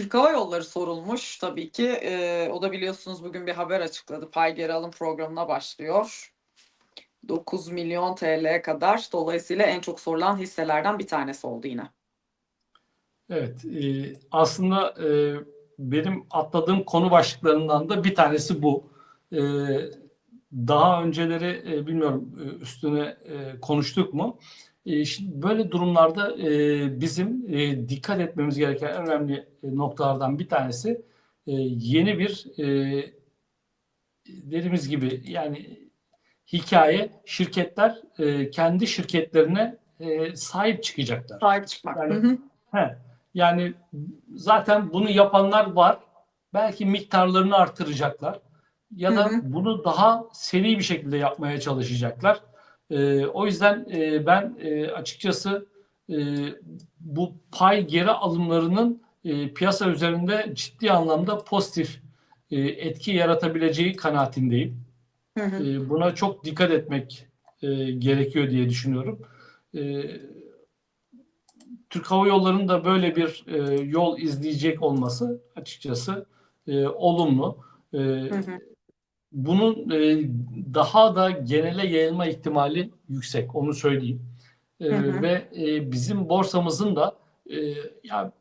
Türk Hava Yolları sorulmuş tabii ki. Ee, o da biliyorsunuz bugün bir haber açıkladı. Pay geri alım programına başlıyor. 9 milyon TL'ye kadar. Dolayısıyla en çok sorulan hisselerden bir tanesi oldu yine. Evet, e, aslında e, benim atladığım konu başlıklarından da bir tanesi bu. E, daha önceleri e, bilmiyorum e, üstüne e, konuştuk mu? E, şimdi böyle durumlarda e, bizim e, dikkat etmemiz gereken en önemli e, noktalardan bir tanesi yeni bir dediğimiz gibi yani hikaye şirketler kendi şirketlerine sahip çıkacaklar. Sahip çıkmak. Yani- Hı hı. He, yani zaten bunu yapanlar var. Belki miktarlarını artıracaklar ya da Hı hı. bunu daha seri bir şekilde yapmaya çalışacaklar. Ee, o yüzden e, ben e, açıkçası e, bu pay geri alımlarının e, piyasa üzerinde ciddi anlamda pozitif e, etki yaratabileceği kanaatindeyim. Hı hı. E, buna çok dikkat etmek e, gerekiyor diye düşünüyorum. E, Türk Hava Yolları'nın da böyle bir e, yol izleyecek olması açıkçası e, olumlu. E, Hı hı. Bunun e, daha da genele yayılma ihtimali yüksek, onu söyleyeyim. E, Hı hı. Ve e, bizim borsamızın da e, ya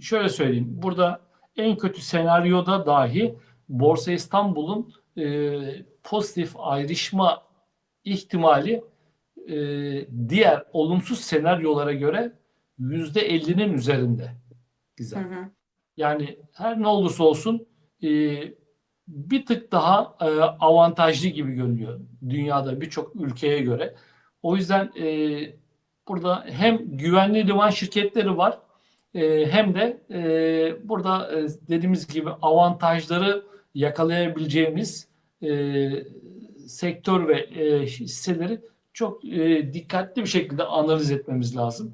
şöyle söyleyeyim, burada en kötü senaryoda dahi Borsa İstanbul'un e, pozitif ayrışma ihtimali e, diğer olumsuz senaryolara göre yüzde 50'nin üzerinde. Hı Güzel. hı. Yani her ne olursa olsun e, bir tık daha e, avantajlı gibi görünüyor dünyada birçok ülkeye göre. O yüzden e, burada hem güvenli liman şirketleri var e, hem de e, burada e, dediğimiz gibi avantajları yakalayabileceğimiz e, sektör ve e, hisseleri çok e, dikkatli bir şekilde analiz etmemiz lazım.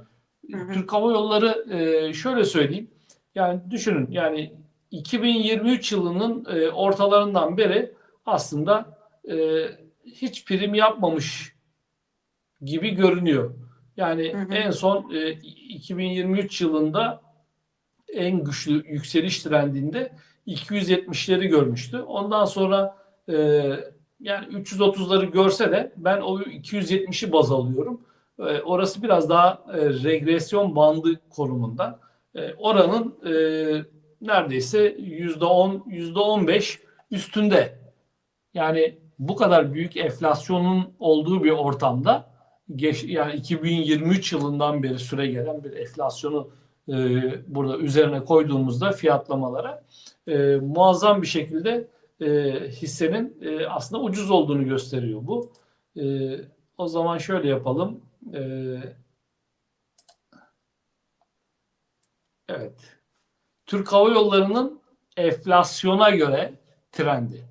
Hı hı. Türk Hava Yolları e, şöyle söyleyeyim. Yani düşünün yani 2023 yılının e, ortalarından beri aslında e, hiç prim yapmamış gibi görünüyor. Yani Hı hı. en son e, 2023 yılında en güçlü yükseliş trendinde 270'leri görmüştü. Ondan sonra e, yani 330'ları görse de ben o 270'i baz alıyorum. E, orası biraz daha e, regresyon bandı konumunda. E, oranın e, neredeyse %10, %15 üstünde. Yani bu kadar büyük enflasyonun olduğu bir ortamda geç, yani 2023 yılından beri süre gelen bir enflasyonu e, burada üzerine koyduğumuzda fiyatlamalara e, muazzam bir şekilde e, hissenin e, aslında ucuz olduğunu gösteriyor bu. E, o zaman şöyle yapalım. E, evet. Türk Hava Yolları'nın enflasyona göre trendi.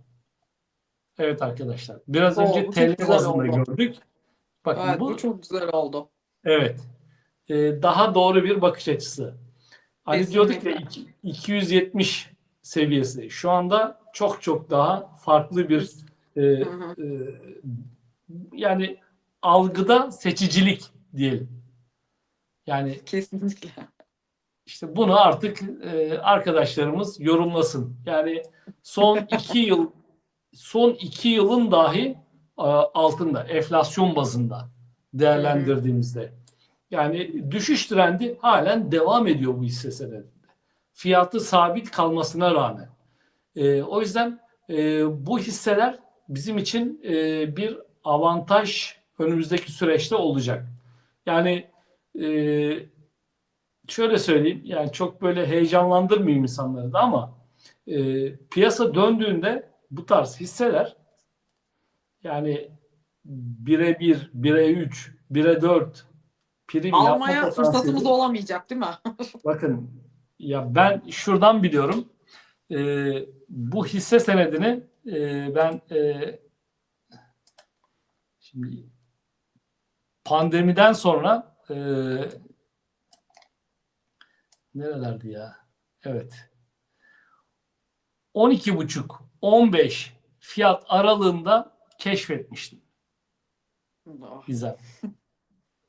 Evet arkadaşlar. Biraz Oo, önce TL bazında gördük. Bakın Evet, bu bu çok güzel oldu. Evet. Ee, daha doğru bir bakış açısı. Hani diyorduk ya Kesinlikle. iki- 270 seviyesi. Şu anda çok çok daha farklı bir e, Hı hı. e, yani algıda seçicilik diyelim. Yani Kesinlikle. İşte bunu artık e, arkadaşlarımız yorumlasın. Yani son iki yıl son iki yılın dahi e, altında enflasyon bazında değerlendirdiğimizde. Yani düşüş trendi halen devam ediyor bu hisse senedinde. Fiyatı sabit kalmasına rağmen. E, o yüzden e, bu hisseler bizim için e, bir avantaj önümüzdeki süreçte olacak. Yani e, şöyle söyleyeyim yani çok böyle heyecanlandırmayayım insanları da ama e, piyasa döndüğünde bu tarz hisseler yani 1'e 1, 1'e 3, 1'e 4 prim yapma Almaya fırsatımız olamayacak değil mi? Bakın ya ben şuradan biliyorum e, bu hisse senedini e, ben e, şimdi pandemiden sonra e, nerelerdi ya? Evet. 12,5 15 fiyat aralığında keşfetmiştim. Oh. Güzel.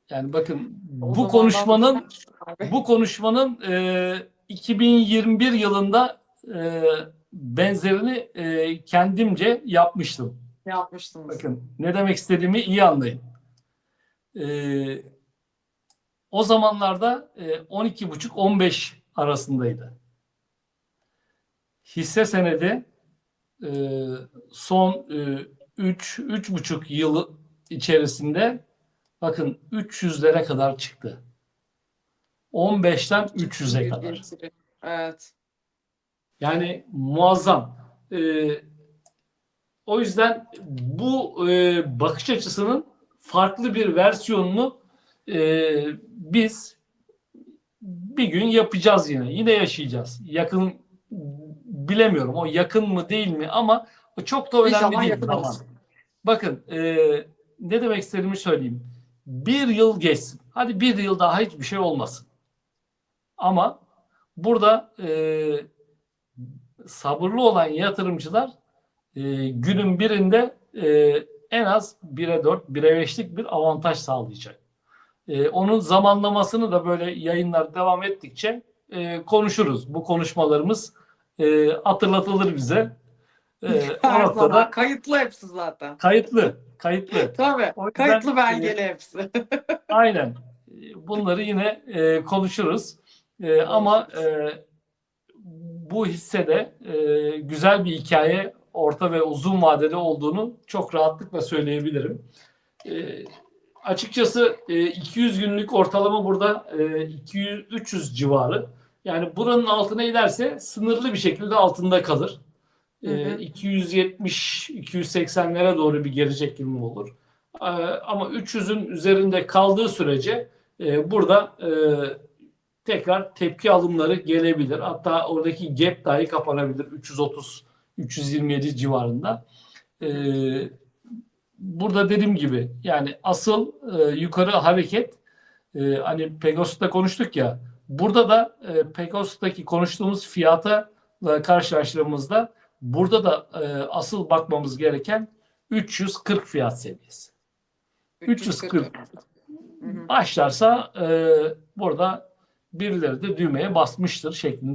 Yani bakın bu konuşmanın abi. bu konuşmanın e, 2021 yılında e, benzerini e, kendimce yapmıştım. Yapmıştınız. Bakın ne demek istediğimi iyi anlayın. Ee, o zamanlarda e, 12,5-15 arasındaydı. Hisse senedi e, son e, 3 3,5 yıl içerisinde bakın 300'lere kadar çıktı. 15'ten 300'e kadar. Evet. Yani muazzam. Ee, o yüzden bu e, bakış açısının farklı bir versiyonunu e, biz bir gün yapacağız yine. Yine yaşayacağız. Yakın bilemiyorum o yakın mı değil mi ama o çok da önemli İnşallah değil. zaman. olsun. Bakın e, ne demek istediğimi söyleyeyim. Bir yıl geçsin. Hadi bir yıl daha hiçbir şey olmasın. Ama burada e, sabırlı olan yatırımcılar e, günün birinde e, en az 1'e 4, 1'e 5'lik bir avantaj sağlayacak. E, onun zamanlamasını da böyle yayınlar devam ettikçe e, konuşuruz. Bu konuşmalarımız e, hatırlatılır bize. E, Her zaman kayıtlı hepsi zaten. kayıtlı, kayıtlı. Tabii. O yüzden- Kayıtlı belgeli hepsi. Aynen. E, Bunları yine e, konuşuruz. E, ama e, bu hissede e, güzel bir hikaye orta ve uzun vadede olduğunu çok rahatlıkla söyleyebilirim. E, açıkçası e, 200 günlük ortalama burada e, 200 300 civarı. Yani buranın altına inerse sınırlı bir şekilde altında kalır. E, Hı hı. 270 280'lere doğru bir geri çekilme olur. E, ama 300'ün üzerinde kaldığı sürece e, burada e, tekrar tepki alımları gelebilir. Hatta oradaki gap dahi kapanabilir 330 327 civarında. E, burada dediğim gibi yani asıl e, yukarı hareket e, hani Pegasus'ta konuştuk ya burada da e, Pegasus'taki konuştuğumuz fiyata karşılaştırdığımızda burada da e, asıl bakmamız gereken 340 fiyat seviyesi. 340. Hı hı. Başlarsa e, burada birileri de düğmeye basmıştır şeklinde